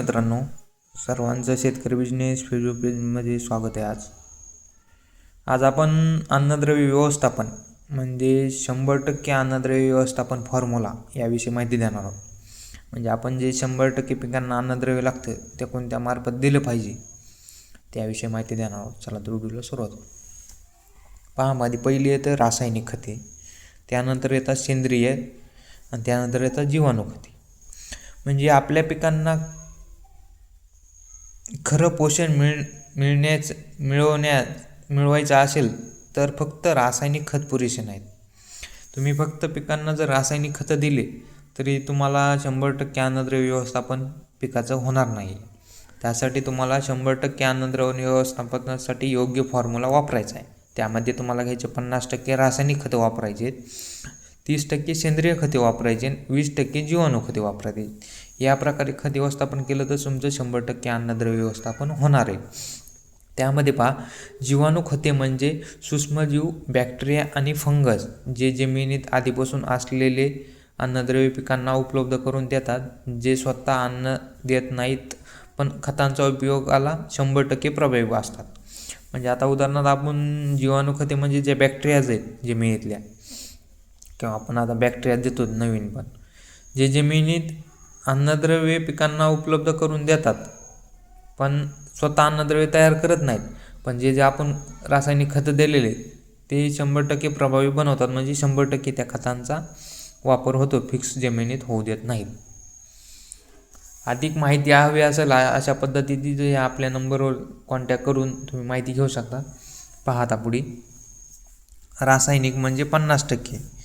मित्रांनो सर्वांचं शेतकरी बिझनेस फेसबुक पेजमध्ये स्वागत आहे आज. आज आपण अन्नद्रव्य व्यवस्थापन म्हणजे शंभर टक्के अन्नद्रव्य व्यवस्थापन फॉर्म्युला याविषयी माहिती देणार आहोत. म्हणजे आपण जे शंभर टक्के पिकांना अन्नद्रव्य लागतं ते कोणत्या मार्फत दिलं पाहिजे त्याविषयी माहिती देणार आहोत. चला तर व्हिडिओला सुरुवात पहा माझी पहिली येतं रासायनिक खते त्यानंतर येतात सेंद्रिय आणि त्यानंतर येतात जीवाणू खते. म्हणजे आपल्या पिकांना खरं पोषण मिळ मिळण्याच मिळवण्या मिळवायचं असेल तर फक्त रासायनिक खत पुरेसे नाहीत. तुम्ही फक्त पिकांना जर रासायनिक खतं दिले तरी तुम्हाला शंभर टक्के अन्नद्रव्य व्यवस्थापन पिकाचं होणार नाही. त्यासाठी तुम्हाला शंभर टक्के अन्नद्रव्य व्यवस्थापनासाठी योग्य फॉर्म्युला वापरायचा आहे. त्यामध्ये तुम्हाला घ्यायचे पन्नास टक्के रासायनिक खतं वापरायचे आहेत. तीस टक्के सेंद्रिय खते वापरायचे वीस टक्के जीवाणू खते वापरायचे. या प्रकारे खत व्यवस्थापन केलं तर तुमचं शंभर टक्के अन्नद्रव्य व्यवस्थापन होणार आहे. त्यामध्ये पहा जीवाणू खते म्हणजे सूक्ष्मजीव बॅक्टेरिया आणि फंगस जे जमिनीत आधीपासून असलेले अन्नद्रव्य पिकांना उपलब्ध करून देतात जे स्वतः अन्न देत नाहीत पण खतांचा उपयोगाला शंभर टक्के प्रभावी असतात. म्हणजे आता उदाहरणार्थ आपण जीवाणू खते म्हणजे जे बॅक्टेरियाज आहेत जमिनीतल्या किंवा आपण आता बॅक्टेरिया देतो नवीन पण. जे जमिनीत अन्नद्रव्ये पिकांना उपलब्ध करून देतात पण स्वतः अन्नद्रव्य तयार करत नाहीत. पण जे जे आपण रासायनिक खतं दिलेले ते शंभर टक्के प्रभावी बनवतात. म्हणजे शंभर टक्के त्या खतांचा वापर होतो फिक्स जमिनीत होऊ देत नाहीत. अधिक माहिती हवी असेल अशा पद्धतीची आपल्या नंबरवर कॉन्टॅक्ट करून तुम्ही माहिती घेऊ शकता. पाहता पुढे. रासायनिक म्हणजे पन्नास टक्के.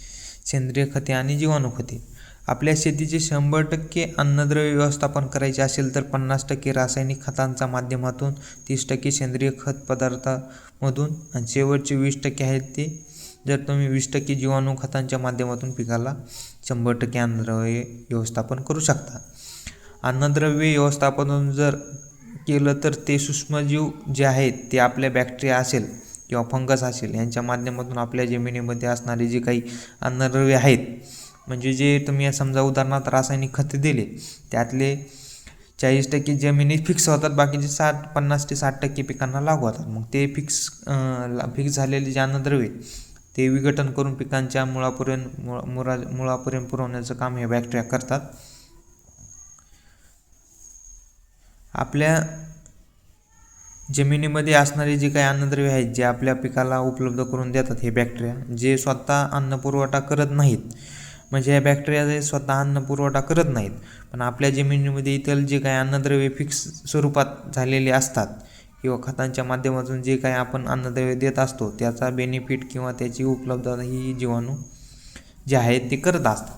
सेंद्रिय खते आणि जीवाणू खते. आपल्या शेतीचे शंभर टक्के अन्नद्रव्य व्यवस्थापन करायचे असेल तर पन्नास टक्के रासायनिक खतांच्या माध्यमातून तीस टक्के सेंद्रिय खत पदार्थामधून आणि शेवटचे वीस टक्के आहेत ते जर तुम्ही वीस टक्के जीवाणू खतांच्या माध्यमातून पिकाला शंभर टक्के अन्नद्रव्य व्यवस्थापन करू शकता. अन्नद्रव्य व्यवस्थापन जर केलं तर ते सूक्ष्मजीव जे आहेत ते आपल्या बॅक्टेरिया असेल किंवा फंगस असेल यांच्या माध्यमातून आपल्या जमिनीमध्ये असणारे जे काही अन्नद्रव्य आहेत म्हणजे जे तुम्ही समजा उदाहरणार्थ रासायनिक खते दिले त्यातले चाळीस टक्के जमिनीत फिक्स होतात बाकीचे साठ पन्नास ते साठ टक्के पिकांना लागू होतात. मग ते फिक्स फिक्स झालेले जे अन्नद्रव्य ते विघटन करून पिकांच्या मुळापर्यंत मुळा मुळापर्यंत पुरवण्याचं काम हे बॅक्टेरिया करतात. आपल्या जमिनीमध्ये असणारे जे काही अन्नद्रव्य आहेत जे आपल्या पिकाला उपलब्ध करून देतात हे बॅक्टेरिया जे स्वतः अन्न पुरवठा करत नाहीत. म्हणजे या बॅक्टेरिया जे स्वतः अन्न पुरवठा करत नाहीत. पण आपल्या जमिनीमध्ये इतर जे काही अन्नद्रव्ये फिक्स स्वरूपात झालेले असतात किंवा खतांच्या माध्यमातून जे काही आपण अन्नद्रव्य देत असतो त्याचा बेनिफिट किंवा त्याची उपलब्धता ही जीवाणू जे आहेत ते करत असतात.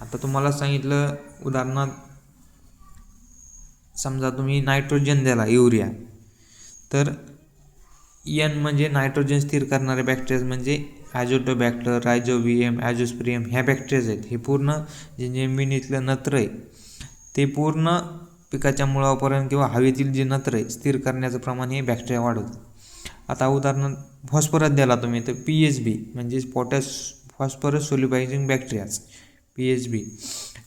आता तुम्हाला सांगितलं उदाहरणार्थ समजा तुम्ही नायट्रोजन दिला युरिया तर यन म्हणजे नायट्रोजन स्थिर करणारे बॅक्टेरियाज म्हणजे ॲजोटोबॅक्टर रायझोवियम ॲजोस्प्रियम ह्या बॅक्टेरियाज आहेत. हे पूर्ण जे जमिनीतलं नत्र आहे ते पूर्ण पिकाच्या मुळापर्यंत किंवा हवेतील जे नत्र आहे स्थिर करण्याचं प्रमाण हे बॅक्टेरिया वाढवतं आता उदाहरणार्थ फॉस्फरस द्याला तुम्ही तर पी एच बी म्हणजे potash phosphorus solubilizing bacterias P H B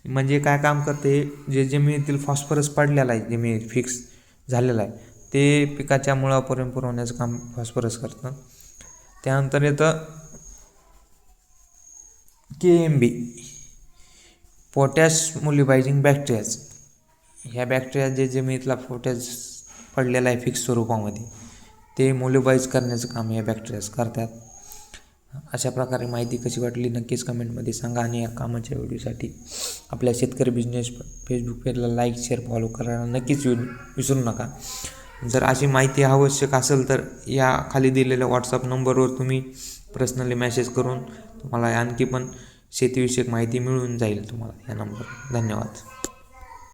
म्हणजे काय काम करते? जे जमिनीतील फॉस्फरस पडलेला आहे जमिनीत फिक्स झालेला आहे ते पिकाच्या मुळापर्यंत पुरवण्याचं काम फॉस्फरस करतं. त्यानंतर येतं K M B potash mobilizing bacterias ह्या बॅक्टेरिया जे जमिनीतला पोटॅश पडलेला आहे फिक्स स्वरूपामध्ये ते मुलिबाईज करण्याचं काम या बॅक्टेरियाज करतात. अशा प्रकारे माहिती कशी वाटली नक्कीच कमेंटमध्ये सांगा आणि या कामाच्या व्हिडिओसाठी आपल्या शेतकरी बिझनेस फेसबुक पेजला लाईक शेअर फॉलो करायला नक्कीच विसरू नका. जर अशी माहिती आवश्यक असेल तर या खाली दिलेल्या व्हॉट्सअप नंबरवर तुम्ही पर्सनली मेसेज करून तुम्हाला आणखी पण शेतीविषयक माहिती मिळून जाईल तुम्हाला या नंबरवर. धन्यवाद.